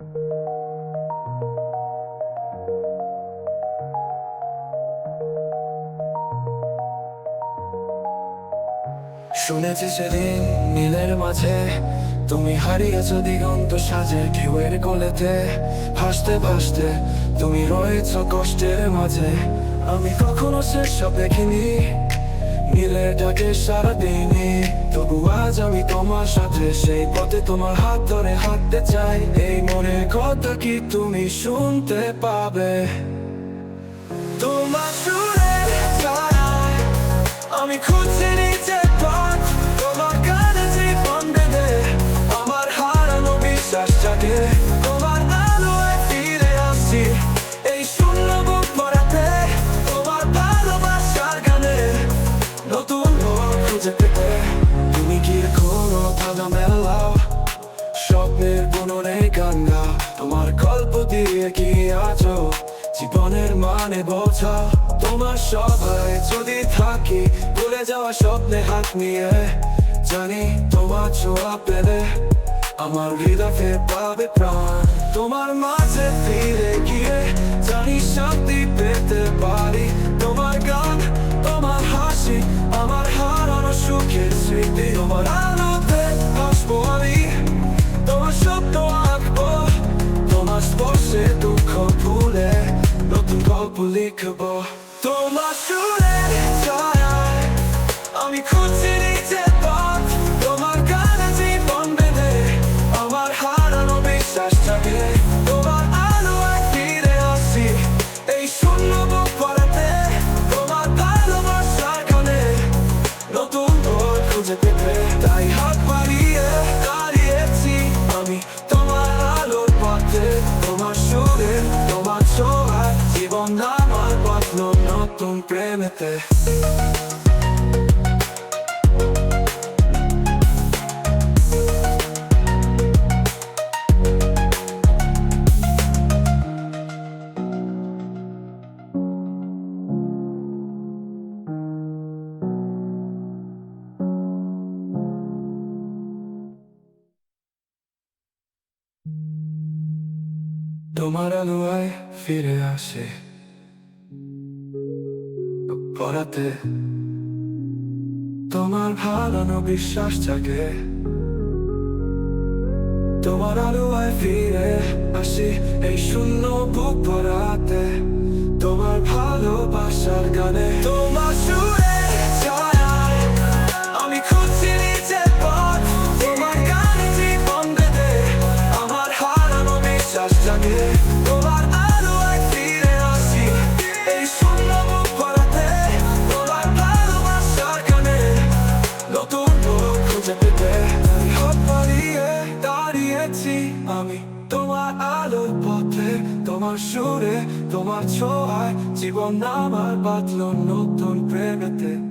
শুনেছি সেদিন নীলের মাঝে। তুমি হারিয়েছ দিগন্ত সাজে ঢেউয়ের কোলেতে। ভাসতে ভাসতে তুমি রয়েছ কষ্টের মাঝে। আমি কখনো সেসব দেখিনি। নীলের ডাকে সারা দিনে তবু আজ আমি তোমার সাথে, সেই পথে তোমার হাত ধরে হাঁটতে চাই। এই মনে কথা কি তুমি শুনতে পাবে? তোমার সুরে আমি খুঁজছি আছো? জীবনের মানে বোঝা। তোমার সবাই যদি থাকি, ভুলে যাওয়া স্বপ্নে হাত নিয়ে। জানি তোমার ছোঁয়া পেলে আমার হৃদয় ফের পাবে প্রাণ। তোমার মাঝে ফিরে গিয়ে গল্প লিখবো তোমার Потом примете Tomar a luar, fire a ser পড়াতে। তোমার ভালানো বিশ্বাস জাগে। তোমার আলোয় ফিরে আসি এই শূন্য বুক ভরাতে। তোমার ভালোবাসার গানে। তোমার সুরে জাগে। আমি তোমার আলোর পথে তোমার সুরে তোমার ছোঁয়ায় জীবন আমার বাঁধলো নতুন প্রেমেতে।